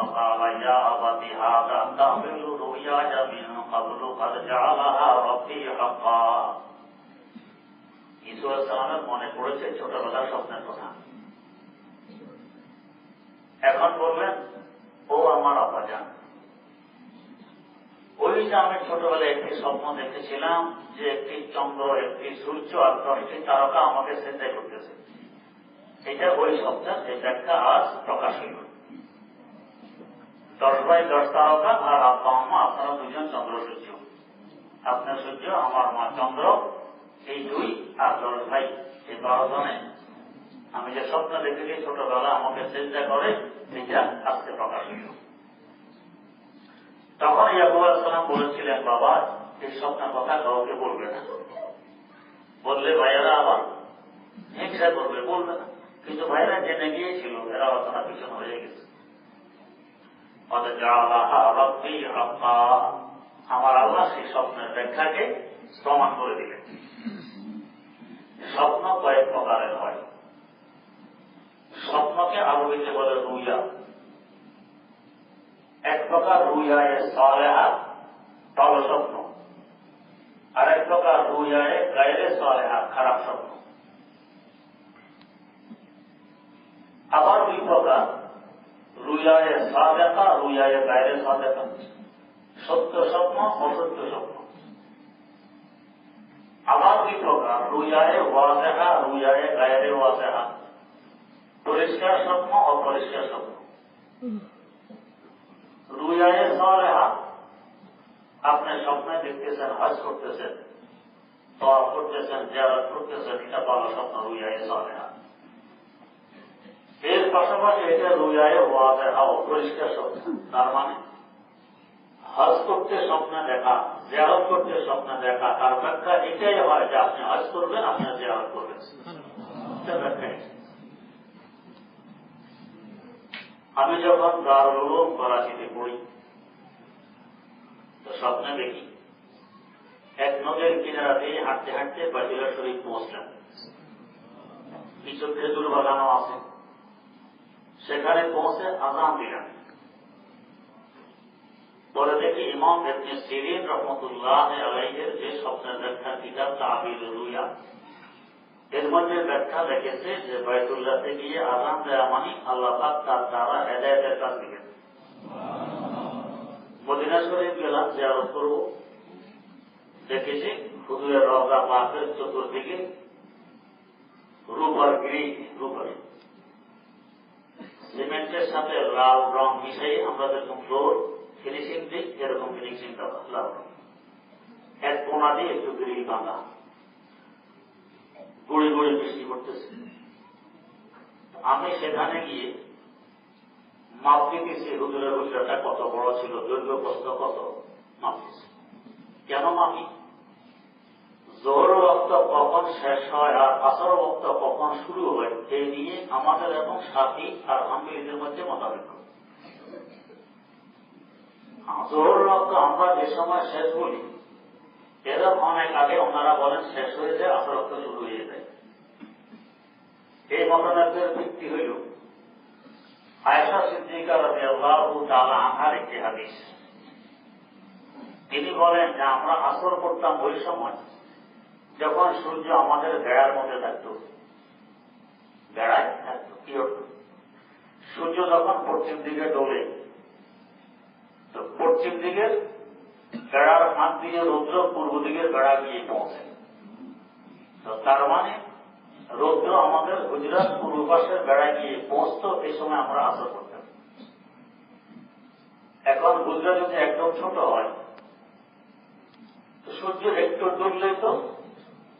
فقال يا أبت هذا تأويل رؤياي من قبل قد جعلها ربي حقا ঈশ্বর সালামের মনে পড়েছে ছোটবেলার স্বপ্নের কথা এখন বললেন ও আমার আব্বাজান ওই যে আমি ছোটবেলায় একটি স্বপ্ন দেখেছিলাম যে একটি চন্দ্র একটি সূর্য আর দশটি তারকা আমাকে চিন্তাই করতেছে এটা ওই স্বপ্নের যে ব্যাখ্যা আজ প্রকাশ হইল দশ বাই দশ তারকা আর আব্বা আম্মা আপনারা দুজন চন্দ্র সূর্য। আপনার সূর্য, আমার মা চন্দ্র, এই দুই আর দশ ভাই, এই বারো জনে। আমি যে স্বপ্ন দেখেছি ছোটবেলা আমাকে চিন্তা করে, এটা আজকে প্রকাশ হইল তখন ইয়াকুব আসসালাম বলেছিলেন, বাবা, এই স্বপ্নের কথা কাউকে বলবে না। বললে ভাইয়েরা আবার হিংসা করবে, বলবে না। কিন্তু ভাইয়েরা জেনে গিয়েছিল, এরা আলোচনা পিছনে হয়ে গেছে। আমার আল্লাহ সেই স্বপ্নের ব্যাখ্যাকে প্রমাণ করে দিলেন। স্বপ্ন কয়েক প্রকারের হয়। স্বপ্নকে আরবিতে বলে রুইয়া। এক প্রকার রুইয়ায় সালেহা, ভালো স্বপ্ন। আর এক প্রকার রুইয়ায় গায়ে সালেহা, খারাপ স্বপ্ন। আবার দুই প্রকার। রুইয়ায় সাদেকা রুইয়ায় গায়ে সাদেকা সত্য স্বপ্ন, অসত্য স্বপ্ন। আবার দুই প্রকার রুইয়ায় ওয়াজেহা রুইয়ায় গায়ে ওয়াজেহা পরিষ্কার স্বপ্ন, অপরিষ্কার স্বপ্ন। রুইয়ায় সালেহা, আপনি স্বপ্নে দেখতেছেন, হজ করতেছেন তওয়াফ করতেছেন, জিয়ারত করতেছেন, এটা ভালো স্বপ্ন রুইয়ায় সালেহা। পাশাপাশি এটা রুইয়ায় ওয়াজেহা অপরিষ্কার স্বপ্ন তার মানে হজ করতে স্বপ্নে দেখা, জিয়ারত করতে স্বপ্নে দেখা, তার ব্যাখ্যা এটাই হয় যে আপনি হজ করবেন, আপনি জিয়ারত করবেন। আমি যখন দারুল করাচিতে পড়ি, তো স্বপ্নে দেখি, এক নদের কিনারাতে হাঁটতে হাঁটতে বাজিরা শরীফ পৌঁছলাম। কিছু খেজুর বাগানও আছে। সেখানে পৌঁছে আজান দিলাম পরে দেখি ইমাম এমনি সিরিন রহমতুল্লাহ আলাইহের যে স্বপ্নের ব্যাখ্যা কিতাব তাবিল রুইয়া এর মধ্যে ব্যাখ্যা দেখেছে যে বাইতুল্লাহতে গিয়ে আজান দেয়া মানে আল্লাহ পাক তার দ্বারা হেদায়তের কাজ দিবেন মদিনা শরীফ গেলাম, জিয়ারত করব। দেখেছি হুজুরের রওজা পাকের চতুর্দিকে রূপার গিরি, রূপার সিমেন্টের সাথে লাল রং মিশাই আমরা যেরকম ফ্লোর ফিনিশিং দিই এরকম ফিনিশিং লাল রং। এক কোনা দিয়ে একটু গ্রিল বাঁধা। গড়ে গড়ে বৃষ্টি করতেছে আমি সেখানে গিয়ে মাপ দিতেছি, হুজুরের হুজুরটা কত বড় ছিল, দৈর্ঘ্য প্রশ্ন কত? মাপিছি কেন মাপি জোর রক্ত কখন শেষ হয় আর আসর রক্ত কখন শুরু হয় এই নিয়ে আমাদের এবং সাথী আর হাম্বিদের মধ্যে মতাবেক জোর রক্ত আমরা যে সময় শেষ বলি, এরকম অনেক আগে ওনারা বলেন শেষ হয়ে যায়, আসর রক্ত শুরু হয়ে যায়। এই মতামতের ভিত্তি হইল আয়সা সিদ্দিকা রবি আল্লাহ তালা আহার একটি হাদিস। তিনি বলেন যে আমরা আসর করতাম ওই সময় যখন সূর্য আমাদের বেড়ার মধ্যে থাকত, বেড়ায় থাকত, কি হত সূর্য যখন পশ্চিম দিকে ডোলে, তো পশ্চিম দিকের বেড়ার ফাঁক দিয়ে রৌদ্র পূর্ব দিকের বেড়া গিয়ে পৌঁছে। তো তার মানে রৌদ্র আমাদের গুজরাট পূর্ব পাশের বেড়ায় গিয়ে পৌঁছতো এই সময় আমরা আসর করতাম। এখন গুজরাট যদি একদম ছোট হয় সূর্য একটু ডুবলেই তো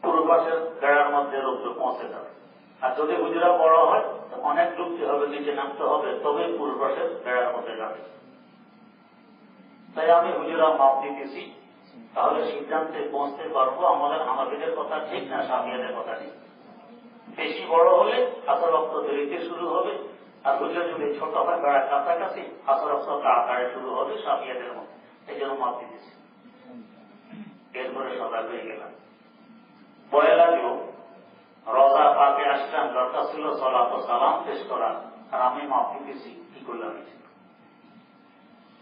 পূর্ব পাশের বেড়ার মধ্যে রৌদ্র পৌঁছে যাবে। আর যদি গুজরাট বড় হয় অনেক ডুবতে হবে, নিচে নামতে হবে, তবেই পূর্ব পাশের বেড়ার মধ্যে যাবে। তাই আমি হুজুরা মাপ দিতেছি, তাহলে সিদ্ধান্তে পৌঁছতে পারব। আমাদের হামাবিদের কথা ঠিক না সামিয়াদের কথা ঠিক। বেশি বড় হলে আসর রক্ত দেরিতে শুরু হবে, আর হুজুর যদি ছোট হয়, বেড়ার কাছাকাছি আসর রক্ত তাড়াতাড়ি শুরু হবে সামিয়াদের মতো এই জন্য মাপ দিতেছি। এরপরে সজাগ হয়ে গেলাম। পয়লা যোগ রজা পাকে আসলাম, দরকার ছিল সলাপ সালাম পেশ করা। আর আমি মাপ দিতেছি কি করলাম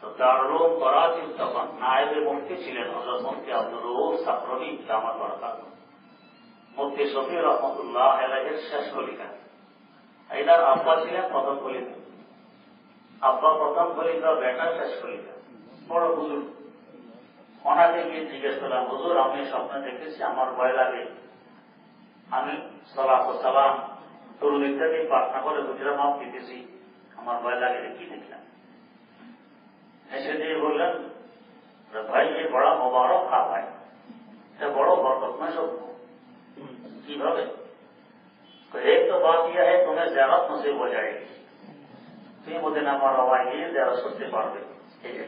তো দারুল করাচির তখন নায়েবে মুফতি ছিলেন হজরত মুফতি আব্দুল রউফ সাফরবি আমার দরকার মুফতি শফি রহমতুল্লাহ এলাহের শেষ কলিকা এটার আব্বা ছিলেন প্রথম খলিফা আব্বা প্রথম কলিকা বেটা শেষ খলিফা বড় হুজুর ওনাকে গিয়ে জিজ্ঞেস করলাম হুজুর আমি স্বপ্নে দেখেছি আমার ভয় লাগে আমি সালাত ও সালাম তরুণ ইত্যাদি প্রার্থনা করে হুজুরা মাপ দিতেছি আমার ভয় লাগে কি দেখলাম এসে দিয়ে বললেন ভাই ये बड़ा मुबारक खा भाई এটা বড় বরকতময় স্বপ্ন কিভাবে तो एक तो बात यह है तुम्हें ज्यारत नसीब हो जाएगी তুমি মদিনা মারা গিয়ে ज्यारत করতে পারবে ঠিক है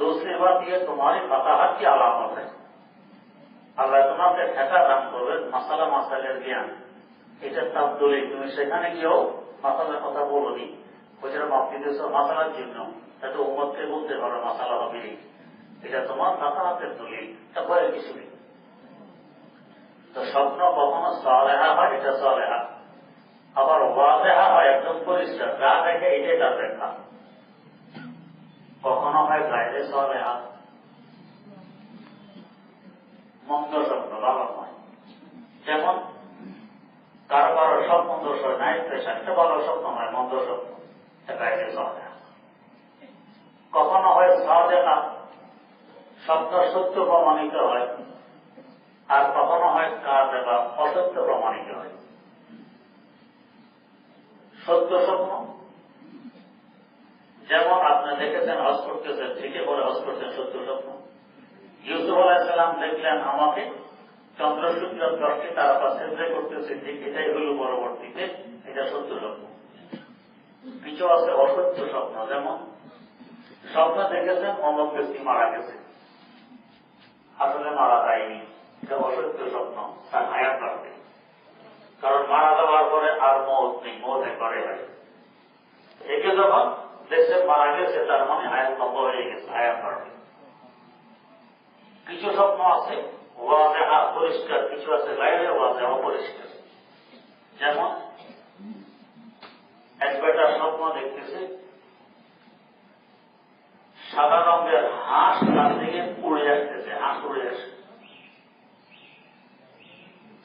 दूसरी बात यह तुम्हारी फताहत की अलामत है আল্লাহ তোমাকে ঠেকা দান করবে মাসালা মাসালের জ্ঞান এটা তার দলে তুমি সেখানে গিয়েও মাসালার কথা বলনি ওইটা মাপ দিতেছ মাসালার জন্য এটা উম্মতকে বলতে পারো মাসালা হবে এটা তোমার ফাতাহাতের দলিল এটা ভয়ের কিছু নেই তো স্বপ্ন কখনো সলেহা হয় এটা সলেহা আবার ওয়াজেহা হয় একদম পরিষ্কার যা দেখে এটাই তার দেখা কখনো হয় গাইলে সলেহা মন্দ স্বপ্ন ভালো নয় যেমন কারও কারও স্বপ্ন দোষ হয় নাই পেশা একটা ভালো স্বপ্ন হয় মন্দ স্বপ্ন গাইলে সলেহা কখনো হয় সলেহা শব্দ সত্য প্রমাণিত হয়, আর কখনো হয় কার দেবা অসত্য প্রমাণিত হয়। সত্য স্বপ্ন যেমন আপনি দেখেছেন হজ করতেছেন, ঠিকই বলে হজ করছেন সত্য স্বপ্ন ইউসুফ আলাহিসাল্লাম দেখলেন আমাকে, চন্দ্র সূর্য দশটি তারা পাশে করতেছে, ঠিক এটাই হল পরবর্তীতে, এটা সত্য স্বপ্ন কিছু আছে অসত্য স্বপ্ন, যেমন স্বপ্ন দেখেছেন অমক ব্যক্তি মারা গেছে। আসলে মারা যায়নি, এটা অসত্য স্বপ্ন, তার হায়াত বাড়বে। কারণ মারা যাওয়ার পরে আর মত নেই, মত একবারে হয়। একে যখন দেশে মারা গেছে তার মানে হায়াত লম্ব হয়ে গেছে হায়াত বাড়বে কিছু স্বপ্ন আছে, ওয়াজেহা পরিষ্কার, কিছু আছে গায়ে ওয়াজে অপরিষ্কার যেমন, এক বেটার স্বপ্ন দেখতেছে, সাদা রঙের হাঁস তার দিকে উড়ে আসতেছে, হাঁস উড়ে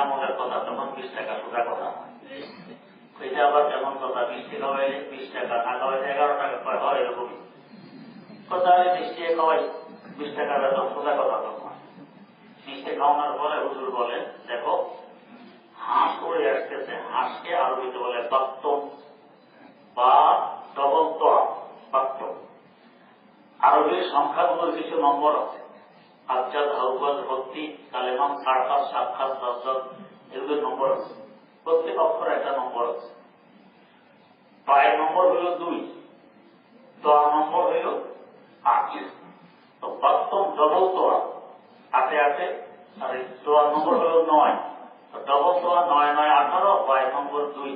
আমলের কথা, তখন বিশ টাকা সোজা কথা। এটা আবার কেমন কথা মিষ্টি খাওয়াইলে বিশ টাকা, না খাওয়াইলে এগারো টাকা পায় হয় এরকমই। কথা মিষ্টি খাওয়াই বিশ টাকা বেতন সোজা কথা তখন। মিষ্টি খাওয়ানোর পরে হুজুর বলে, দেখো, হাঁস উড়ে আসতেছে, হাঁসকে আরবিতে বলে বাক্তম বা ডবল তর বাক্তম। আরবির সংখ্যাগুলোর কিছু নম্বর আছে। আজ্জাদ হাউবাদ ভক্তি কালেমাম সারফাস সাক্ষাৎ দশদ এগুলোর নম্বর আছে। প্রত্যেক অক্ষরে একটা নম্বর আছে। পায়ের নম্বর হইল দুই তোয়ার নম্বর হইল আট তো বাস্তব ডবল তোয়া আটে আটে আর তোয়ার নম্বর হইল নয়। ডবল তোয়া নয় নয় আঠারো, পায়ের নম্বর দুই।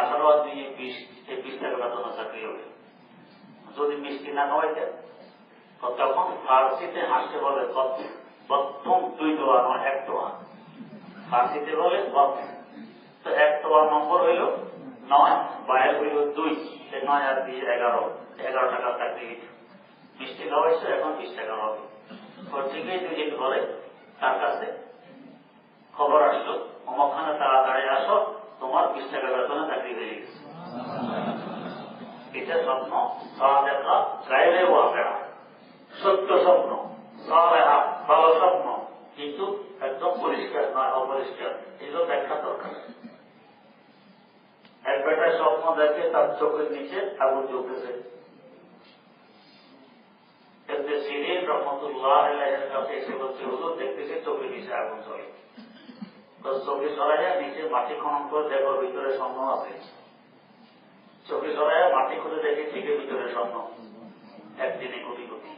আঠারো আর দুই বিশ, এই বিশ টাকা বেতন চাকরি হবে। যদি মিষ্টি না খাওয়াইতে তখন ফার্সিতে হাসতে বলে প্রথম দুই দোয়া নয়, এক দোয়া। ফার্সিতে বলে তো এক দোয়ার নম্বর হইল নয় বাইরে হইল দুই নয় আর দিয়ে এগারো এগারো টাকা চাকরি মিষ্টি খাওয়াইছে এখন বিশ টাকা হবে। ঠিকই দুই দিন পরে তার কাছে খবর আসলো অমখানে তাড়াতাড়ি আসো, তোমার বিশ টাকা বেতনে চাকরি হয়ে গেছে। এটা স্বপ্ন দেখা গাইলে ওয়াকেরা সত্য স্বপ্ন ভালো স্বপ্ন, কিন্তু একদম পরিষ্কার নয়, অপরিষ্কার। এগুলো ব্যাখ্যা দরকার। এক বেটার স্বপ্ন দেখে তার চোখের নিচে আগুন জ্বলতেছে। এতে সিরিন রহমতুল্লাহ কাছে এসে বলছে, হুজুর, দেখতেছে চোখের নিচে আগুন চলে চোখে সরাইয়া নিচে মাটি খনন করে দেখো, ভিতরে স্বপ্ন আছে। চোখে সরাইয়া মাটি খুলে দেখে ঠিকই ভিতরে স্বপ্ন। একদিনে কোটি কোটি।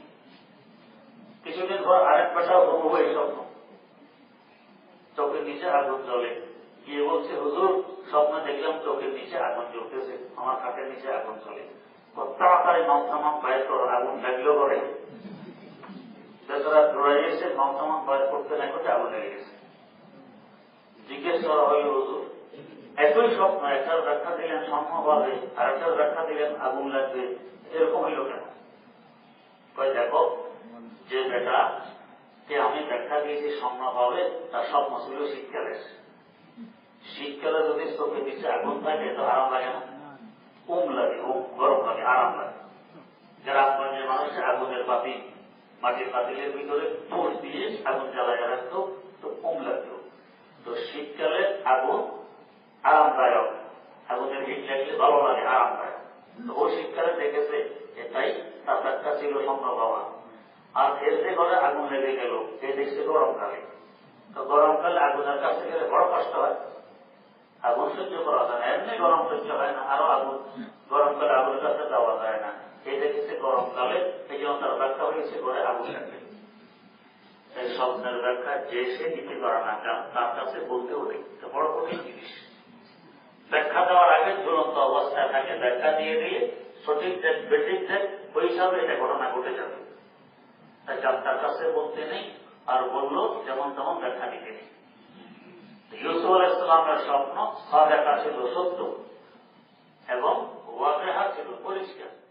পর আরেক পেশা এই স্বপ্ন চোখের নিচে আগুন জ্বলে। গিয়ে বলছে, হুজুর, স্বপ্ন দেখলাম চোখের নিচে আগুন জ্বলতেছে। আমার হাতের নিচে আগুন ও তাড়াতাড়ি মন্থামাক বাইর করো, আগুন লাগলেও করে। বেচারা দৌড়াই এসে মন্থামাক বাইর করতে না করতে আগুন লেগে গেছে। জিজ্ঞেস করা হইল হুজুর, একই স্বপ্ন, একটার ব্যাখ্যা দিলেন স্বপ্ন পাবে আর একটার ব্যাখ্যা দিলেন আগুন লাগবে। এরকম হইল কেন? দেখো যে বেটা কে আমি ব্যাখ্যা দিয়েছি স্বপ্ন পাবে, তার স্বপ্ন ছিল শীতকালে শীতকালে যদি চোখে নিচে আগুন থাকে, তো আরাম লাগে না। উম লাগে, উম, গরম লাগে, আরাম লাগে। গ্রামগঞ্জের মানুষ আগুনের পাতি মাটির পাতিলের ভিতরে ফুল দিয়ে আগুন জ্বালায় রাখতো তো উম লাগতো তো শীতকালে আগুন আরামদায়ক। আগুনের হিট লাগলে ভালো লাগে, আরামদায়ক। ও শীতকালে দেখেছে, এটাই তার ব্যাখ্যা ছিল স্বপ্ন পাওয়া আর যে ঘরে আগুন লেগে গেল, সে দেখছে গরমকালে তো গরমকালে আগুনের কাছে গেলে বড় কষ্ট হয়, আগুন সহ্য করা যায় না। এমনি গরম সহ্য হয় না, আরও আগুন গরমকালে আগুনের কাছে যাওয়া যায় না। এই দেখেছে গরমকালে এই জন্য তার ব্যাখ্যা হয়েছে, ঘরে আগুন লাগে। এই স্বপ্নের ব্যাখ্যা, যে সে নীতি করা না তার কাছে বলতে হবে বড় কঠিন জিনিস। ব্যাখ্যা দেওয়ার আগে ঝুলন্ত অবস্থায় থাকে ব্যাখ্যা দিয়ে দিয়ে সঠিক দেখ বেঠিক দেখ ওই হিসাবে এটা ঘটনা ঘটে যাবে। তাই যাত্রার কাছে বলতে নেই আর বলল, যেমন তেমন ব্যাখ্যা দিতে নেই। ইউসুফ আলাইসালামের স্বপ্ন সাদেকা ছিল সত্য এবং ওয়াকেহা ছিল পরিষ্কার।